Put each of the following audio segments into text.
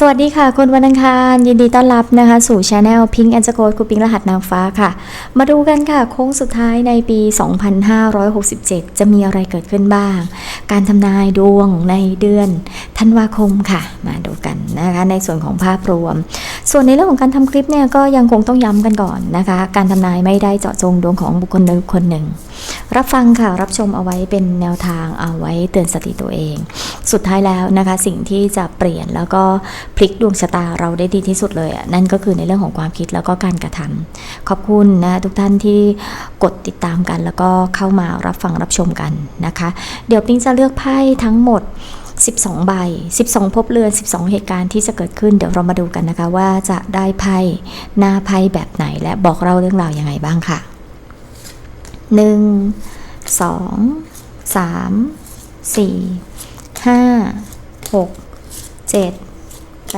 สวัสดีค่ะคนวันอังคารยินดีต้อนรับนะคะ สู่ช anel Pink and Scope กูปิงรหัสนางฟ้าค่ะ มาดูกันค่ะ โค้งสุดท้ายในปี 2567 จะมีอะไรเกิดขึ้นบ้าง การทำนายดวงในเดือนธันวาคมค่ะ มาดูกันนะคะ ในส่วนของภาพรวม ส่วนในเรื่องของการทำคลิปเนี่ยก็ยังคงต้องย้ำกันก่อนนะคะ การทำนายไม่ได้เจาะจงดวงของบุคคลใดบุคคลหนึ่ง รับฟังค่ะรับชมเอาไว้เป็นแนวทางเอาไว้เตือนสติตัวเอง สุดท้ายแล้วนะคะ สิ่งที่จะเปลี่ยนแล้วก็พลิกดวงชะตาเราได้ดีที่สุดเลยอะนั่นก็คือในเรื่องของความคิดแล้วก็การกระทำขอบคุณนะทุกท่านที่กดติดตามกัน แล้วก็เข้ามารับฟังรับชมกันนะคะ เดี๋ยวปิ๊งจะเลือกไพ่ทั้งหมด12 ใบ 12ภพเรือน 12 เหตุการณ์ที่จะเกิดขึ้น เดี๋ยวเรามาดูกันนะคะว่าจะได้ไพ่หน้าไพ่แบบไหนและบอกเราเรื่องราวยังไงบ้างค่ะหนึ่งสองส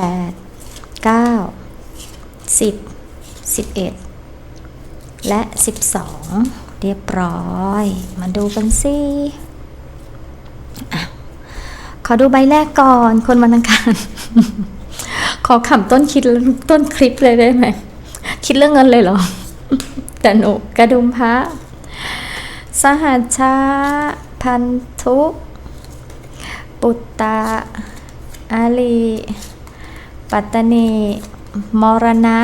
ามสี่ห้าหกเจ็ดแปดเก้าสิบสิบเอ็ดและสิบสองเรียบร้อย มาดูกันสิขอดูใบแรกก่อนคนวันอังคารขอขำต้นคิดต้นคลิปเลยได้ไหม คิดเรื่องเงินเลยเหรอ แต่หนูกระดุมพระสหัชชาพันธุ ปุตตะอาลี ปัตตนี มรณะ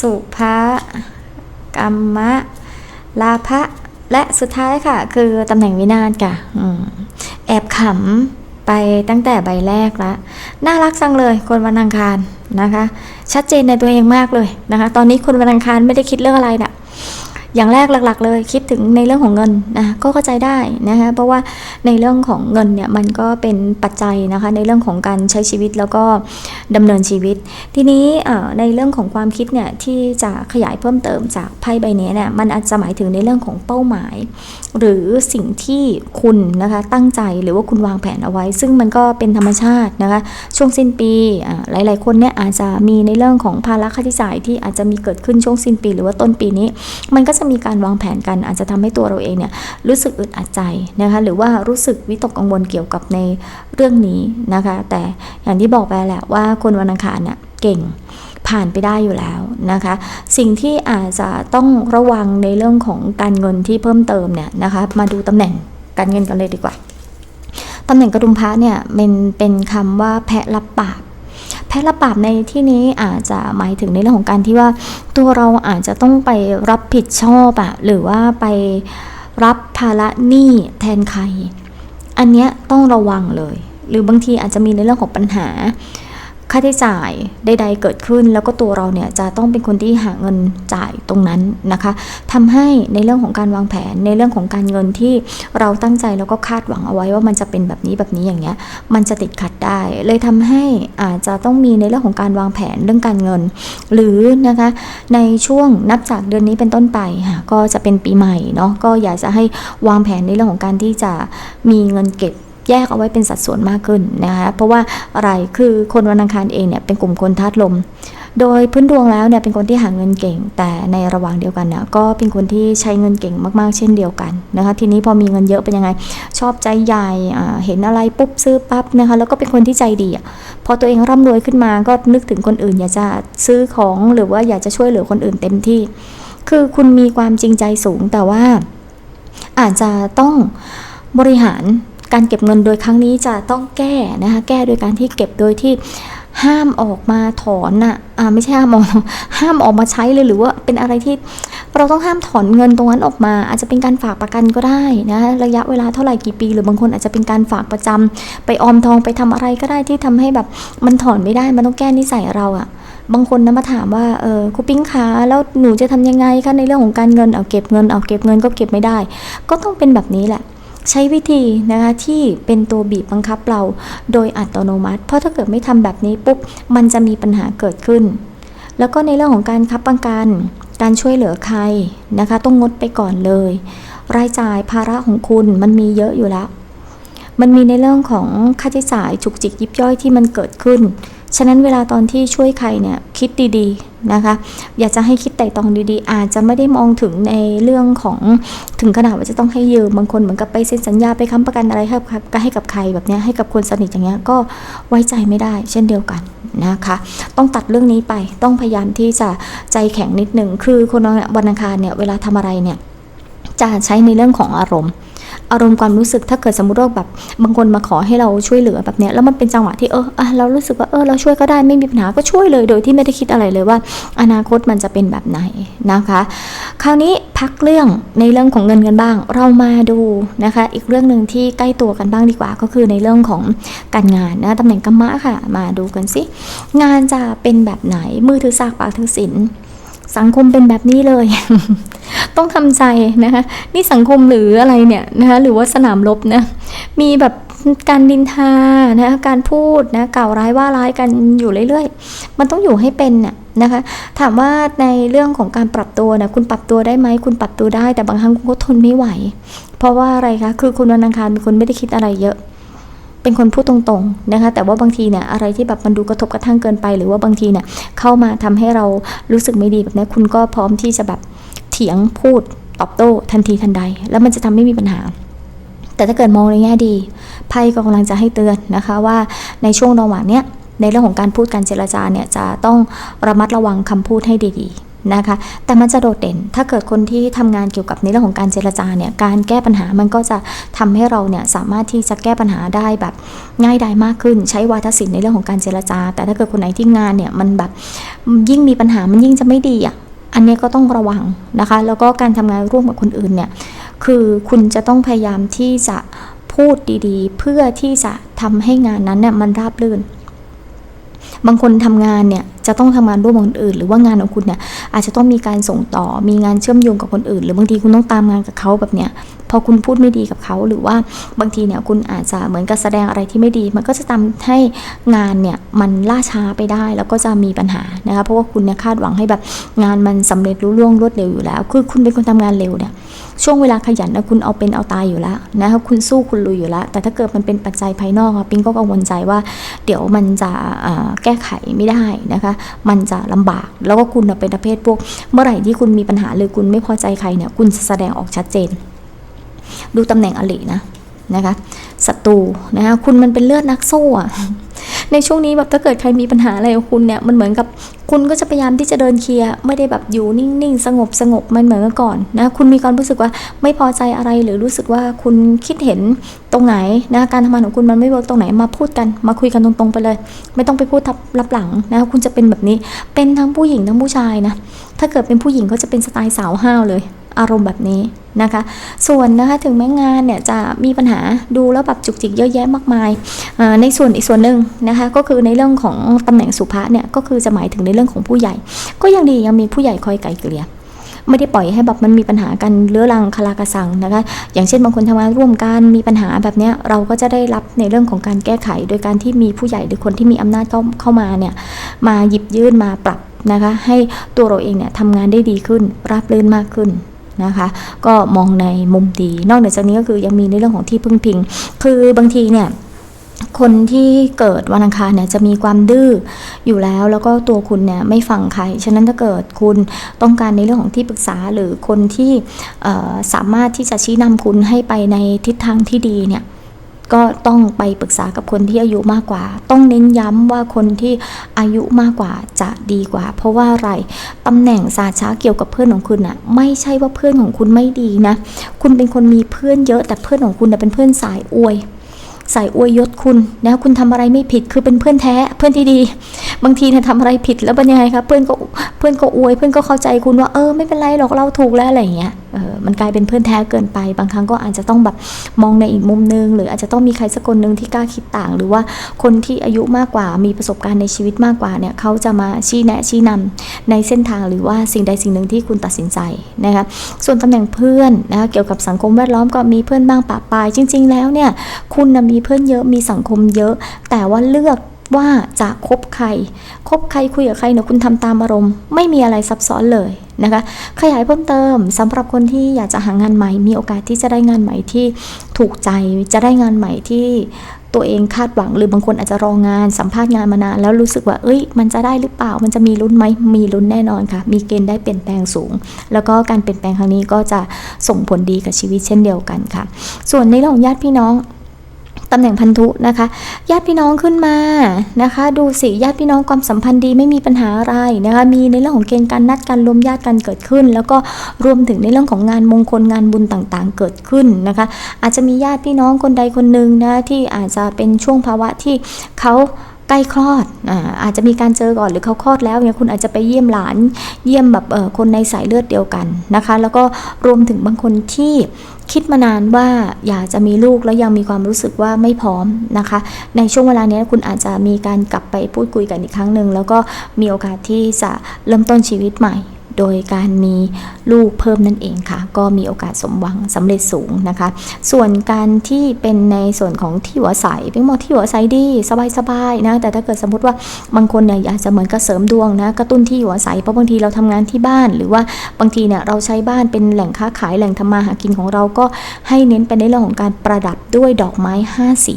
สุภะกรรมะ ลาภะ และสุดท้ายค่ะ คือตำแหน่งวินาศค่ะอแอบขำไปตั้งแต่ใบแรกละ น่ารักจังเลย คนวันอังคารนะคะ ชัดเจนในตัวเองมากเลยนะคะ ตอนนี้คนวันอังคารไม่ได้คิดเรื่องอะไรนะ อย่างแรกหลักๆ เลยคิดถึงในเรื่องของเงินนะก็เข้าใจได้นะคะเพราะว่าในเรื่องของเงินเนี่ยมันก็เป็นปัจจัยนะคะในเรื่องของการใช้ชีวิตแล้วก็ดำเนินชีวิต ทีนี้ในเรื่องของความคิดเนี่ยที่จะขยายเพิ่มเติมจากไพ่ใบนี้เนี่ยมันอาจจะหมายถึงในเรื่องของเป้าหมาย หรือสิ่งที่คุณนะคะตั้งใจหรือว่าคุณวางแผนเอาไว้ ซึ่งมันก็เป็นธรรมชาตินะคะช่วงสิ้นปีอ่าหลาย ๆ คนเนี่ยอาจจะมีในเรื่องของภาระค่าใช้จ่ายที่อาจจะมีเกิดขึ้นช่วงสิ้นปี หรือว่าต้นปีนี้ มันก็จะมีการวางแผนกันอาจจะทำให้ตัวเราเองเนี่ยรู้สึกอึดอัดใจนะคะหรือว่ารู้สึกวิตกกังวลเกี่ยวกับในเรื่องนี้นะคะ แต่อย่างที่บอกไปแหละว่าคนวันอังคารเนี่ยเก่งผ่านไปได้อยู่แล้วนะคะ สิ่งที่อาจจะต้องระวังในเรื่องของการเงินที่เพิ่มเติมเนี่ยนะคะมาดูตำแหน่งการเงินกันเลยดีกว่าตำแหน่งกระดุมพระเนี่ยเป็นเป็นคำว่าแพะรับบาป แพะรับบาปในที่นี้อาจจะหมายถึงในเรื่องของการที่ว่าตัวเราอาจจะต้องไปรับผิดชอบอะหรือว่าไปรับภาระหนี้แทนใคร อันเนี้ยต้องระวังเลย หรือบางทีอาจจะมีในเรื่องของปัญหา ค่าใช้จ่ายใดๆเกิดขึ้น แล้วก็ตัวเราเนี่ยจะต้องเป็นคนที่หาเงินจ่ายตรงนั้นนะคะทำให้ในเรื่องของการวางแผนในเรื่องของการเงินที่เราตั้งใจแล้วก็คาดหวังเอาไว้ว่ามันจะเป็นแบบนี้แบบนี้อย่างเงี้ยมันจะติดขัดได้ เลยทำให้อาจจะต้องมีในเรื่องของการวางแผนเรื่องการเงิน หรือนะคะในช่วงนับจากเดือนนี้เป็นต้นไปค่ะก็จะเป็นปีใหม่เนาะก็อยากจะให้วางแผนในเรื่องของการที่จะมีเงินเก็บ แยกเอาไว้เป็นสัดส่วนมากขึ้นนะคะเพราะว่าอะไรคือคนวันอังคารเองเนี่ยเป็นกลุ่มคนธาตุลม โดยพื้นดวงแล้วเนี่ยเป็นคนที่หาเงินเก่ง แต่ในระหว่างเดียวกันเนี่ยก็เป็นคนที่ใช้เงินเก่งมากๆ เช่นเดียวกันนะคะทีนี้พอมีเงินเยอะเป็นยังไง ชอบใจใหญ่เห็นอะไรปุ๊บซื้อปั๊บนะคะแล้วก็เป็นคนที่ใจดีพอตัวเองร่ำรวยขึ้นมาก็นึกถึงคนอื่น อยากจะซื้อของหรือว่าอยากจะช่วยเหลือคนอื่นเต็มที่ คือคุณมีความจริงใจสูงแต่ว่าอาจจะต้องบริหาร การเก็บเงินโดยครั้งนี้จะต้องแก้นะคะแก้โดยการที่เก็บโดยที่ห้ามออกมาถอนน่ะอ่าไม่ใช่ห้ามออกห้ามออกมาใช้เลยหรือว่าเป็นอะไรที่เราต้องห้ามถอนเงินตรงนั้นออกมา อาจจะเป็นการฝากประกันก็ได้นะระยะเวลาเท่าไหร่กี่ปี หรือบางคนอาจจะเป็นการฝากประจำไปออมทองไปทำอะไรก็ได้ที่ทำให้แบบมันถอนไม่ได้มันต้องแก้นิสัยเราอะบางคนนะมาถามว่าเออครูปิ้งคะแล้วหนูจะทำยังไงคะในเรื่องของการเงินเอาเก็บเงินเอาเก็บเงินก็เก็บไม่ได้ ก็ต้องเป็นแบบนี้แหละ ใช้วิธีนะคะที่เป็นตัวบีบบังคับเราโดยอัตโนมัติ เพราะถ้าเกิดไม่ทำแบบนี้ปุ๊บมันจะมีปัญหาเกิดขึ้น แล้วก็ในเรื่องของการคับประกันการช่วยเหลือใครนะคะ ต้องงดไปก่อนเลย รายจ่ายภาระของคุณมันมีเยอะอยู่แล้ว มันมีในเรื่องของค่าใช้จ่ายฉุกจิกยิบย่อยที่มันเกิดขึ้น ฉะนั้นเวลาตอนที่ช่วยใครเนี่ยคิดดีๆนะคะ อยากจะให้คิดไต่ตองดีๆ อาจจะไม่ได้มองถึงในเรื่องของถึงขนาดว่าจะต้องให้ยืมบางคนเหมือนกับไปเซ็นสัญญาไปค้ำประกันอะไรให้กับให้กับใครแบบเนี้ยให้กับคนสนิทอย่างเงี้ยก็ไว้ใจไม่ได้ เช่นเดียวกันนะคะ ต้องตัดเรื่องนี้ไปต้องพยายามที่จะใจแข็งนิดหนึ่งคือคนวันอังคารเนี่ยเวลาทำอะไรเนี่ยจะใช้ในเรื่องของอารมณ์ อารมณ์ความรู้สึกถ้าเกิดสมมติว่าแบบบางคนมาขอให้เราช่วยเหลือแบบเนี้ยแล้วมันเป็นจังหวะที่เอออะเรารู้สึกว่าเออเราช่วยก็ได้ไม่มีปัญหาก็ช่วยเลย โดยที่ไม่ได้คิดอะไรเลยว่า อนาคตมันจะเป็นแบบไหนนะคะ คราวนี้พักเรื่องในเรื่องของเงินกันบ้าง เรามาดูนะคะ อีกเรื่องหนึ่งที่ใกล้ตัวกันบ้างดีกว่า ก็คือในเรื่องของการงานนะตำแหน่งกรรมะค่ะ มาดูกันสิงานจะเป็นแบบไหนมือถือสากปากถือศีลสังคมเป็นแบบนี้เลย ต้องทำใจนะคะนี่สังคมหรืออะไรเนี่ยนะคะหรือว่าสนามรบนะมีแบบการดินทานะการพูดนะกล่าวร้ายว่าร้ายกันอยู่เรื่อยๆ มันต้องอยู่ให้เป็นน่ะนะคะถามว่าในเรื่องของการปรับตัวนะคุณปรับตัวได้ไหมคุณปรับตัวได้ แต่บางครั้งคุณก็ทนไม่ไหว เพราะว่าอะไรคะคือคุณวันอังคารเป็นคนไม่ได้คิดอะไรเยอะ เป็นคนพูดตรงๆนะคะแต่ว่าบางทีเนี่ยอะไรที่แบบมันดูกระทบกระทั่งเกินไป หรือว่าบางทีเนี่ยเข้ามาทำให้เรารู้สึกไม่ดีแบบนี้คุณก็พร้อมที่จะแบบ ถียงพูดตอบโต้ทันทีทันใด แล้วมันจะทำให้มีปัญหา แต่ถ้าเกิดมองในแง่ดีไพ่ก็กำลังจะให้เตือนนะคะว่าในช่วงระหว่างเนี้ยในเรื่องของการพูดการเจรจาเนี่ยจะต้องระมัดระวังคำพูดให้ดีๆนะคะ แต่มันจะโดดเด่น ถ้าเกิดคนที่ทำงานเกี่ยวกับในเรื่องของการเจรจาเนี่ยการแก้ปัญหามันก็จะทำให้เราเนี่ยสามารถที่จะแก้ปัญหาได้แบบง่ายดายมากขึ้น ใช้วาทศิลป์ในเรื่องของการเจรจา แต่ถ้าเกิดคนไหนที่งานเนี่ยมันแบบยิ่งมีปัญหามันยิ่งจะไม่ดีอะ อันนี้ก็ต้องระวังนะคะ แล้วก็การทำงานร่วมกับคนอื่นเนี่ย คือคุณจะต้องพยายามที่จะพูดดีๆ เพื่อที่จะทำให้งานนั้นเนี่ยมันราบรื่น บางคนทำงานเนี่ยจะต้องทำงานร่วมกับคนอื่น หรือว่างานของคุณเนี่ยอาจจะต้องมีการส่งต่อมีงานเชื่อมโยงกับคนอื่น หรือบางทีคุณต้องตามงานกับเขาแบบเนี้ยพอคุณพูดไม่ดีกับเขาหรือว่าบางทีเนี่ยคุณอาจจะเหมือนกับแสดงอะไรที่ไม่ดี มันก็จะทำให้งานเนี่ยมันล่าช้าไปได้แล้วก็จะมีปัญหานะคะเพราะว่าคุณเนี่ยคาดหวังให้แบบงานมันสำเร็จรุ่ล่วงรวดเร็วอยู่แล้ว คือคุณเป็นคนทำงานเร็วเนี่ยช่วงเวลาขยันนะคุณเอาเป็นเอาตายอยู่แล้วนะคะคุณสู้คุณลุยอยู่แล้ว แต่ถ้าเกิดมันเป็นปัจจัยภายนอกอะปิงก็กังวลใจว่า เดี๋ยวมันจะแก้ไขไม่ได้นะคะมันจะลำบาก แล้วก็คุณเป็นประเภทพวก เมื่อไหร่ที่คุณมีปัญหาหรือคุณไม่พอใจใครเนี่ย คุณแสดงออกชัดเจน ดูตำแหน่งอลินะนะคะศัตรูนะคะคุณมันเป็นเลือดนักสู้อะในช่วงนี้แบบถ้าเกิดใครมีปัญหาอะไรกับคุณเนี่ยมันเหมือนกับ คุณก็จะพยายามที่จะเดินเคลียร์ไม่ได้แบบอยู่นิ่งๆ สงบสงบมันเหมือนเมื่อก่อนนะคุณมีความรู้สึกว่าไม่พอใจอะไรหรือรู้สึกว่าคุณคิดเห็นตรงไหนนะการทำงานของคุณมันไม่เวิร์กตรงไหนมาพูดกันมาคุยกันตรงๆไปเลย ไม่ต้องไปพูดทับรับหลังนะคุณจะเป็นแบบนี้เป็นทั้งผู้หญิงทั้งผู้ชายนะถ้าเกิดเป็นผู้หญิงก็จะเป็นสไตล์สาวห้าวเลย อารมณ์แบบนี้นะคะ ส่วนนะคะถึงแม้งานเนี่ยจะมีปัญหาดูแล้วแบบจุกจิกเยอะแยะมากมาย ในส่วนอีกส่วนหนึ่งนะคะก็คือในเรื่องของตำแหน่งสุภาเนี่ยก็คือจะหมายถึงในเรื่องของผู้ใหญ่ ก็ยังดียังมีผู้ใหญ่คอยไกลเกลี่ยไม่ได้ปล่อยให้แบบมันมีปัญหากันเลื้อรังคลากระสังนะคะ อย่างเช่นบางคนทำงานร่วมกันมีปัญหาแบบนี้เราก็จะได้รับในเรื่องของการแก้ไข โดยการที่มีผู้ใหญ่หรือคนที่มีอำนาจเข้าเข้ามาเนี่ยมาหยิบยื่นมาปรับนะคะให้ตัวเราเองเนี่ยทำงานได้ดีขึ้นราบรื่นมากขึ้น นะคะ ก็มองในมุมดี นอกเหนือจากนี้ก็คือยังมีในเรื่องของที่พึ่งพิง คือบางทีเนี่ยคนที่เกิดวันอังคารเนี่ยจะมีความดื้ออยู่แล้วแล้วก็ตัวคุณเนี่ยไม่ฟังใคร ฉะนั้นถ้าเกิดคุณต้องการในเรื่องของที่ปรึกษาหรือคนที่สามารถที่จะชี้นำคุณให้ไปในทิศทางที่ดีเนี่ย ก็ต้องไปปรึกษากับคนที่อายุมากกว่า ต้องเน้นย้ำว่าคนที่อายุมากกว่าจะดีกว่า เพราะว่าอะไรตำแหน่งสาช้าเกี่ยวกับเพื่อนของคุณอะไม่ใช่ว่าเพื่อนของคุณไม่ดีนะ คุณเป็นคนมีเพื่อนเยอะแต่เพื่อนของคุณเป็นเพื่อนสายอวยสายอวยยศคุณนะคุณทำอะไรไม่ผิดคือเป็นเพื่อนแท้เพื่อนที่ดี บางทีเนี่ยทำอะไรผิดแล้วเป็นยังไงครับเพื่อนก็เพื่อนก็อวยเพื่อนก็เข้าใจคุณว่าเออไม่เป็นไรหรอกเราถูกแล้วอะไรอย่างเงี้ยเออมันกลายเป็นเพื่อนแท้เกินไป บางครั้งก็อาจจะต้องแบบมองในอีกมุมนึง หรืออาจจะต้องมีใครสักคนหนึ่งที่กล้าคิดต่าง หรือว่าคนที่อายุมากกว่ามีประสบการณ์ในชีวิตมากกว่าเนี่ยเขาจะมาชี้แนะชี้นำในเส้นทางหรือว่าสิ่งใดสิ่งหนึ่งที่คุณตัดสินใจนะคะส่วนตำแหน่งเพื่อนนะคะเกี่ยวกับสังคมแวดล้อมก็มีเพื่อนบ้างปะปายจริง ๆ แล้วเนี่ยคุณนะมีเพื่อนเยอะมีสังคมเยอะ แต่ว่าเลือก ว่าจะคบใคร คบใครคุยกับใครเนี่ยคุณทำตามอารมณ์ ไม่มีอะไรซับซ้อนเลยนะคะ ขยายเพิ่มเติมสำหรับคนที่อยากจะหางานใหม่ มีโอกาสที่จะได้งานใหม่ที่ถูกใจ จะได้งานใหม่ที่ตัวเองคาดหวังหรือบางคนอาจจะรองงานสัมภาษณ์งานมานานแล้วรู้สึกว่า เอ้ย มันจะได้หรือเปล่า มันจะมีลุ้นไหมมีลุ้นแน่นอนค่ะ มีเกณฑ์ได้เปลี่ยนแปลงสูง แล้วก็การเปลี่ยนแปลงครั้งนี้ก็จะส่งผลดีกับชีวิตเช่นเดียวกันค่ะ ส่วนในเรื่องของญาติพี่น้อง ตำแหน่งพันธุนะคะ ญาติพี่น้องขึ้นมานะคะ ดูสิญาติพี่น้องความสัมพันธ์ดีไม่มีปัญหาอะไรนะคะ มีในเรื่องของเกณฑ์การนัดการรวมญาติกันเกิดขึ้น แล้วก็รวมถึงในเรื่องของงานมงคลงานบุญต่างๆ เกิดขึ้นนะคะ อาจจะมีญาติพี่น้องคนใดคนหนึ่งนะที่อาจจะเป็นช่วงภาวะที่เขา ใกล้คลอดอาอาจจะมีการเจอก่อนหรือเขาคลอดแล้วเนี่ยคุณอาจจะไปเยี่ยมหลานเยี่ยมแบบคนในสายเลือดเดียวกันนะคะ แล้วก็รวมถึงบางคนที่คิดมานานว่าอยากจะมีลูกแล้วยังมีความรู้สึกว่าไม่พร้อมนะคะ ในช่วงเวลานี้คุณอาจจะมีการกลับไปพูดคุยกันอีกครั้งหนึ่งแล้วก็มีโอกาสที่จะเริ่มต้นชีวิตใหม่ โดยการมีลูกเพิ่มนั่นเองค่ะ ก็มีโอกาสสมหวังสำเร็จสูงนะคะ ส่วนการที่เป็นในส่วนของที่หัวใสเป็นหมอที่หัวใสดีสบายๆนะแต่ถ้าเกิดสมมติว่าบางคนเนี่ยอยากจะเหมือนกับเสริมดวงนะกระตุ้นที่หัวใสเพราะบางทีเราทำงานที่บ้าน หรือว่าบางทีเนี่ยเราใช้บ้านเป็นแหล่งค้าขายแหล่งทำมาหากินของเราก็ให้เน้นไปในเรื่องของการประดับด้วยดอกไม้ 5 สี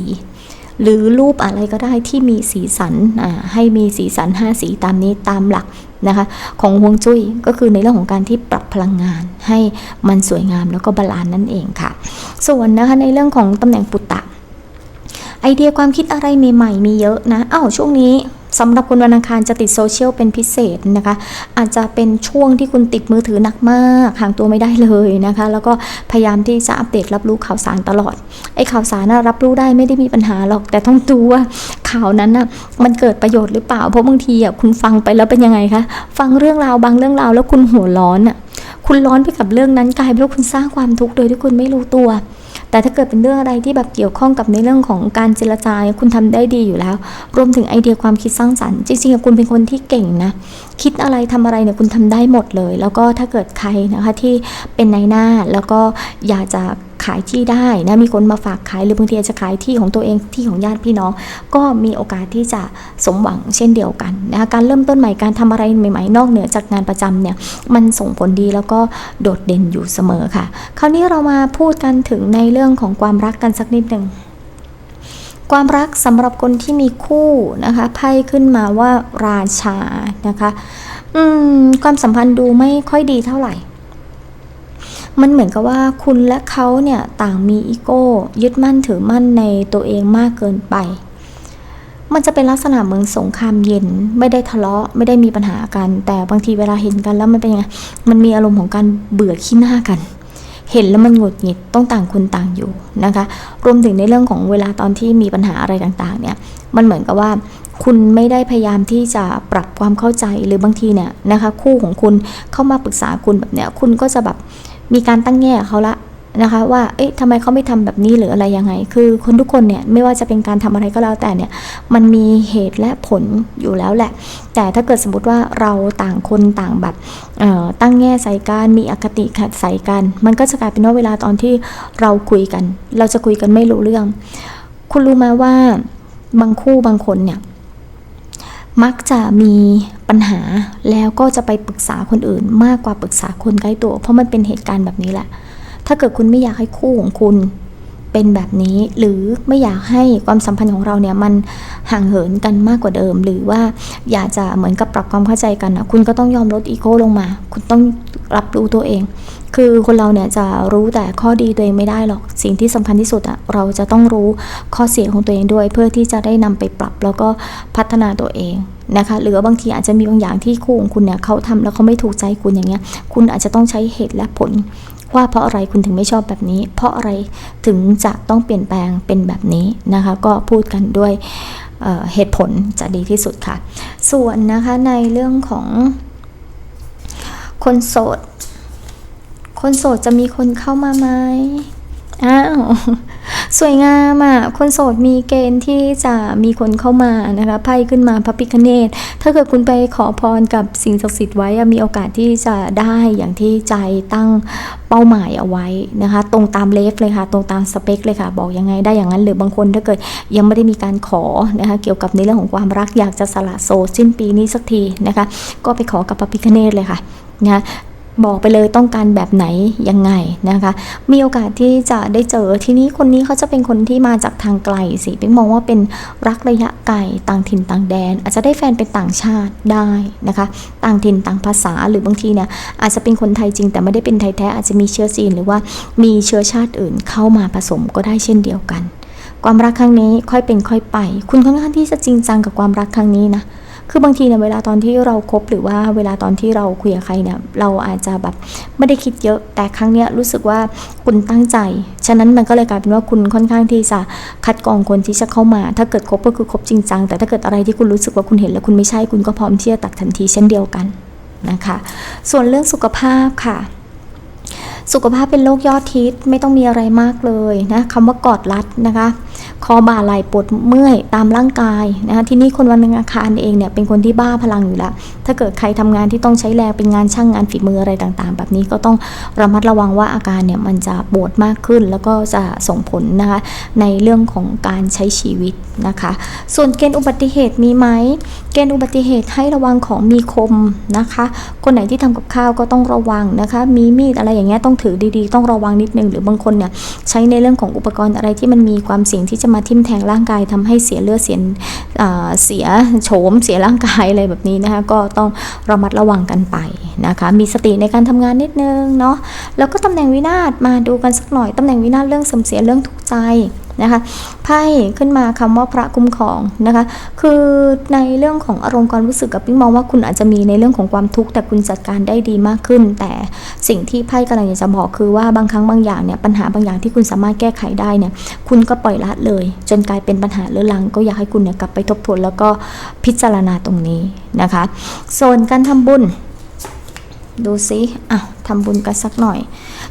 หรือรูปอะไรก็ได้ที่มีสีสันให้มีสีสัน 5 สีตามนี้ตามหลักนะคะของฮวงจุ้ยก็คือในเรื่องของการที่ปรับพลังงานให้มันสวยงามแล้วก็บาลานซ์นั่นเองค่ะ ส่วนนะคะในเรื่องของตำแหน่งปุตตะไอเดียความคิดอะไรใหม่ๆมีเยอะนะอ้าวช่วงนี้ สำหรับคนวันอังคารจะติดโซเชียลเป็นพิเศษนะคะ อาจจะเป็นช่วงที่คุณติดมือถือหนักมาก ห่างตัวไม่ได้เลยนะคะ แล้วก็พยายามที่จะอัปเดตรับรู้ข่าวสารตลอด ไอ้ข่าวสารนะรับรู้ได้ไม่ได้มีปัญหาหรอก แต่ต้องดูว่าข่าวนั้นน่ะมันเกิดประโยชน์หรือเปล่า เพราะบางทีอะคุณฟังไปแล้วเป็นยังไงคะ ฟังเรื่องราวบางเรื่องราวแล้วคุณหัวร้อนอะ คุณร้อนไปกับเรื่องนั้นกลายเป็นว่าคุณสร้างความทุกข์โดยที่คุณไม่รู้ตัว แต่ถ้าเกิดเป็นเรื่องอะไรที่แบบเกี่ยวข้องกับในเรื่องของการเจรจาคุณทำได้ดีอยู่แล้ว รวมถึงไอเดียความคิดสร้างสรรค์จริงๆคุณเป็นคนที่เก่งนะ คิดอะไรทำอะไรเนี่ยคุณทำได้หมดเลย แล้วก็ถ้าเกิดใครนะคะที่เป็นนายหน้าแล้วก็อยากจะ ขายที่ได้นะมีคนมาฝากขายหรือบางทีอาจจะขายที่ของตัวเองที่ของญาติพี่น้อง ก็มีโอกาสที่จะสมหวังเช่นเดียวกันนะคะการเริ่มต้นใหม่การทำอะไรใหม่ๆ นอกเหนือจากงานประจำเนี่ยมันส่งผลดีแล้วก็โดดเด่นอยู่เสมอค่ะ คราวนี้เรามาพูดกันถึงในเรื่องของความรักกันสักนิดหนึ่งความรักสำหรับคนที่มีคู่นะคะไพ่ขึ้นมาว่าราชานะคะอืมความสัมพันธ์ดูไม่ค่อยดีเท่าไหร่ มันเหมือนกับว่าคุณและเขาเนี่ยต่างมีอีโก้ ยึดมั่นถือมั่นในตัวเองมากเกินไป มันจะเป็นลักษณะเหมือนสงครามเย็น ไม่ได้ทะเลาะไม่ได้มีปัญหากัน แต่บางทีเวลาเห็นกันแล้วมันเป็นยังไงมันมีอารมณ์ของการเบื่อขี้หน้ากันเห็นแล้วมันหงุดหงิดต้องต่างคนต่างอยู่นะคะ รวมถึงในเรื่องของเวลาตอนที่มีปัญหาอะไรต่างๆ เนี่ย มันเหมือนกับว่า คุณไม่ได้พยายามที่จะปรับความเข้าใจหรือบางทีเนี่ยนะคะ คู่ของคุณเข้ามาปรึกษาคุณแบบเนี้ยคุณก็จะแบบ มีการตั้งแง่เขาละนะคะ ว่า เอ๊ะทำไมเขาไม่ทำแบบนี้หรืออะไรยังไง คือคนทุกคนเนี่ยไม่ว่าจะเป็นการทำอะไรก็แล้วแต่เนี่ย มันมีเหตุและผลอยู่แล้วแหละ แต่ถ้าเกิดสมมติว่าเราต่างคนต่างแบบตั้งแง่ใส่กันมีอคติขัดใส่กัน มันก็จะกลายเป็นว่าเวลาตอนที่เราคุยกัน เราจะคุยกันไม่รู้เรื่อง คุณรู้ไหมว่าบางคู่บางคนเนี่ย มักจะมีปัญหาแล้วก็จะไปปรึกษาคนอื่น มากกว่าปรึกษาคนใกล้ตัว เพราะมันเป็นเหตุการณ์แบบนี้แหละ ถ้าเกิดคุณไม่อยากให้คู่ของคุณเป็นแบบนี้หรือไม่อยากให้ความสัมพันธ์ของเราเนี่ยมันห่างเหินกันมากกว่าเดิม หรือว่าอยากจะเหมือนกับปรับความเข้าใจกันนะคุณก็ต้องยอมลดอีโก้ลงมา คุณต้องรับรู้ตัวเอง คือคนเราเนี่ยจะรู้แต่ข้อดีตัวเองไม่ได้หรอก สิ่งที่สำคัญที่สุดอะเราจะต้องรู้ข้อเสียของตัวเองด้วย เพื่อที่จะได้นำไปปรับแล้วก็พัฒนาตัวเองนะคะหรือบางทีอาจจะมีบางอย่างที่คู่ของคุณเนี่ยเขาทำแล้วเขาไม่ถูกใจคุณอย่างเงี้ย คุณอาจจะต้องใช้เหตุและผล ว่าเพราะอะไรคุณถึงไม่ชอบแบบนี้ เพราะอะไรถึงจะต้องเปลี่ยนแปลงเป็นแบบนี้นะคะ ก็พูดกันด้วยเเหตุผลจะดีที่สุดค่ะ ส่วนนะคะในเรื่องของคนโสด คนโสดจะมีคนเข้ามาไหมอ้าวสวยงามอะ คนโสดมีเกณฑ์ที่จะมีคนเข้ามานะคะไพ่ขึ้นมาพระพิคเนตถ้าเกิดคุณไปขอพรกับสิ่งศักดิ์สิทธิ์ไว้มีโอกาสที่จะได้อย่างที่ใจตั้งเป้าหมายเอาไว้นะคะ ตรงตามเลฟเลยค่ะ ตรงตามสเปคเลยค่ะ บอกยังไงได้อย่างนั้น หรือบางคนถ้าเกิดยังไม่ได้มีการขอนะคะเกี่ยวกับในเรื่องของความรักอยากจะสละโสดสิ้นปีนี้สักทีนะคะ ก็ไปขอกับพระพิคเนตเลยค่ะนะคะ บอกไปเลยต้องการแบบไหนยังไงนะคะ มีโอกาสที่จะได้เจอทีนี้คนนี้เขาจะเป็นคนที่มาจากทางไกลสิเป็นมองว่าเป็นรักระยะไกลต่างถิ่นต่างแดน อาจจะได้แฟนเป็นต่างชาติได้นะคะ ต่างถิ่นต่างภาษาหรือบางทีเนี่ยอาจจะเป็นคนไทยจริง แต่ไม่ได้เป็นไทยแท้อาจจะมีเชื้อจีนหรือว่ามีเชื้อชาติอื่นเข้ามาผสมก็ได้เช่นเดียวกัน ความรักครั้งนี้ค่อยเป็นค่อยไป คุณค่อนข้างที่จะจริงจังกับความรักครั้งนี้นะ คือบางทีเนี่ยเวลาตอนที่เราครบหรือว่าเวลาตอนที่เราคุยกับใครเนี่ยเราอาจจะแบบไม่ได้คิดเยอะ แต่ครั้งเนี้ยรู้สึกว่าคุณตั้งใจ ฉะนั้นมันก็เลยกลายเป็นว่าคุณค่อนข้างที่จะคัดกรองคนที่จะเข้ามา ถ้าเกิดคบก็คือคบจริงจัง แต่ถ้าเกิดอะไรที่คุณรู้สึกว่าคุณเห็นแล้วคุณไม่ใช่คุณก็พร้อมที่จะตัดทันทีเช่นเดียวกันนะคะ ส่วนเรื่องสุขภาพค่ะ สุขภาพเป็นโรคยอดฮิตไม่ต้องมีอะไรมากเลยนะคำว่ากอดรัดนะคะ คอบ่าไหล่ปวดเมื่อยตามร่างกายนะคะที่นี่คนวันอังคารเองเนี่ยเป็นคนที่บ้าพลังอยู่แล้วถ้าเกิดใครทำงานที่ต้องใช้แรงเป็นงานช่างงานฝีมืออะไรต่างๆ แบบนี้ก็ต้องระมัดระวังว่าอาการเนี่ยมันจะปวดมากขึ้น แล้วก็จะส่งผลนะคะในเรื่องของการใช้ชีวิตนะคะ ส่วนเกณฑ์อุบัติเหตุมีไหม เกณฑ์อุบัติเหตุให้ระวังของมีคมนะคะ คนไหนที่ทำกับข้าวก็ต้องระวังนะคะ มีมีดอะไรอย่างเงี้ยต้องถือดีๆ ต้องระวังนิดนึง หรือบางคนเนี่ยใช้ในเรื่องของอุปกรณ์อะไรที่มันมีความเสี่ยงที่จะมาทิ่มแทงร่างกายทำให้เสียเลือดเสียเสียโฉม เสียร่างกายอะไรแบบนี้นะคะ ก็ต้องระมัดระวังกันไปนะคะ มีสติในการทำงานนิดนึงเนาะ แล้วก็ตำแหน่งวินาศมาดูกันสักหน่อยตำแหน่งวินาศเรื่องเสมเสียเรื่องทุกข์ใจ นะคะไพ่ขึ้นมาคำว่าพระคุ้มครองนะคะ คือในเรื่องของอารมณ์ความรู้สึกกับปิ๊งมองว่าคุณอาจจะมีในเรื่องของความทุกข์แต่คุณจัดการได้ดีมากขึ้น แต่สิ่งที่ไพ่กำลังจะบอกคือว่าบางครั้งบางอย่างเนี่ยปัญหาบางอย่างที่คุณสามารถแก้ไขได้เนี่ยคุณก็ปล่อยละเลย จนกลายเป็นปัญหาเรื้อรัง ก็อยากให้คุณเนี่ยกลับไปทบทวนแล้วก็พิจารณาตรงนี้นะคะ ส่วนการทำบุญ ดูซิอะทำบุญกันสักหน่อย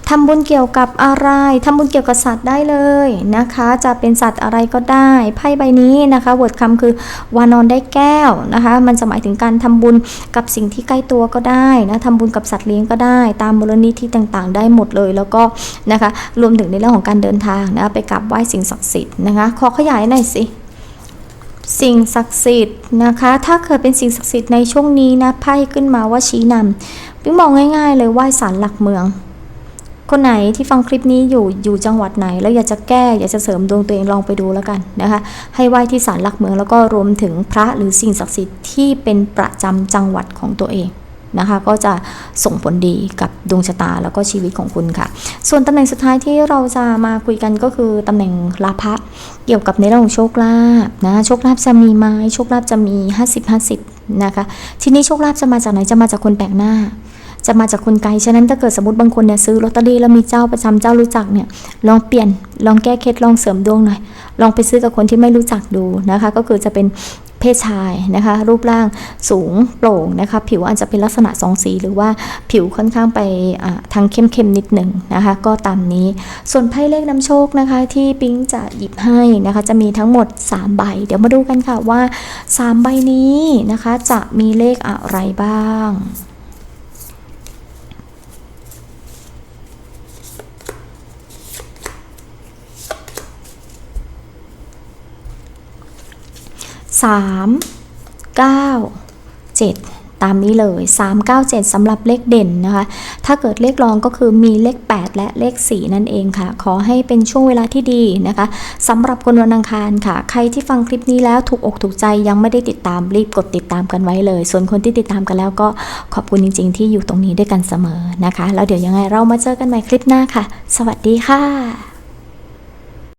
ทำบุญเกี่ยวกับอะไรทำบุญเกี่ยวกับสัตว์ได้เลยนะคะ จะเป็นสัตว์อะไรก็ได้ไพ่ใบนี้นะคะบทคำคือวานอนได้แก้วนะคะ มันจะหมายถึงการทำบุญกับสิ่งที่ใกล้ตัวก็ได้นะทำบุญกับสัตว์เลี้ยงก็ได้ ตามมูลนิธิต่างๆ ได้หมดเลยแล้วก็นะคะ รวมถึงในเรื่องของการเดินทางนะไปกราบไหว้สิ่งศักดิ์สิทธิ์นะคะ ขอขยายหน่อยสิสิ่งศักดิ์สิทธิ์นะคะ ถ้าเกิดเป็นสิ่งศักดิ์สิทธิ์ในช่วงนี้นะไพ่ขึ้นมาว่าชี้นำ ปิ๊งมองง่าย ๆ เลยไหว้ศาลหลักเมือง คนไหนที่ฟังคลิปนี้อยู่อยู่จังหวัดไหน แล้วอยากจะแก้อยากจะเสริมดวงตัวเองลองไปดูแล้วกันนะคะ ให้ไหว้ที่ศาลหลักเมืองแล้วก็รวมถึงพระหรือสิ่งศักดิ์สิทธิ์ที่เป็นประจำจังหวัดของตัวเองนะคะก็จะส่งผลดีกับดวงชะตาแล้วก็ชีวิตของคุณค่ะ ส่วนตำแหน่งสุดท้ายที่เราจะมาคุยกันก็คือตำแหน่งลาภะเกี่ยวกับในเรื่องของโชคลาภนะโชคลาภจะมีไหมโชคลาภจะมี 50-50นะคะทีนี้โชคลาภจะมาจากไหนจะมาจากคนแปลกหน้า จะมาจากคนไกล ฉะนั้นถ้าเกิดสมมติบางคนเนี่ยซื้อลอตเตอรี่แล้วมีเจ้าประจำเจ้ารู้จักเนี่ยลองเปลี่ยนลองแก้เคล็ดลองเสริมดวงหน่อย ลองไปซื้อกับคนที่ไม่รู้จักดูนะคะ ก็คือจะเป็นเพศชายนะคะ รูปร่างสูงโปร่งนะคะ ผิวอาจจะเป็นลักษณะสองสี หรือว่าผิวค่อนข้างไปทางเข้มๆนิดหนึ่งนะคะ ก็ตามนี้ ส่วนไพ่เลขนำโชคนะคะ ที่ปิ๊งจะหยิบให้นะคะ จะมีทั้งหมด 3 ใบ เดี๋ยวมาดูกันค่ะว่า 3 ใบนี้นะคะจะมีเลขอะไรบ้าง สามเก้าเจ็ดตามนี้เลย 3 9 7สำหรับเลขเด่นนะคะ ถ้าเกิดเลขรองก็คือมีเลข 8 และเลข 4 นั่นเองค่ะ ขอให้เป็นช่วงเวลาที่ดีนะคะสำหรับคนวันอังคารค่ะ ใครที่ฟังคลิปนี้แล้วถูกอกถูกใจยังไม่ได้ติดตามรีบกดติดตามกันไว้เลย ส่วนคนที่ติดตามกันแล้วก็ขอบคุณจริง ๆ ที่อยู่ตรงนี้ด้วยกันเสมอนะคะ แล้วเดี๋ยวยังไงเรามาเจอกันใหม่คลิปหน้าค่ะ สวัสดีค่ะ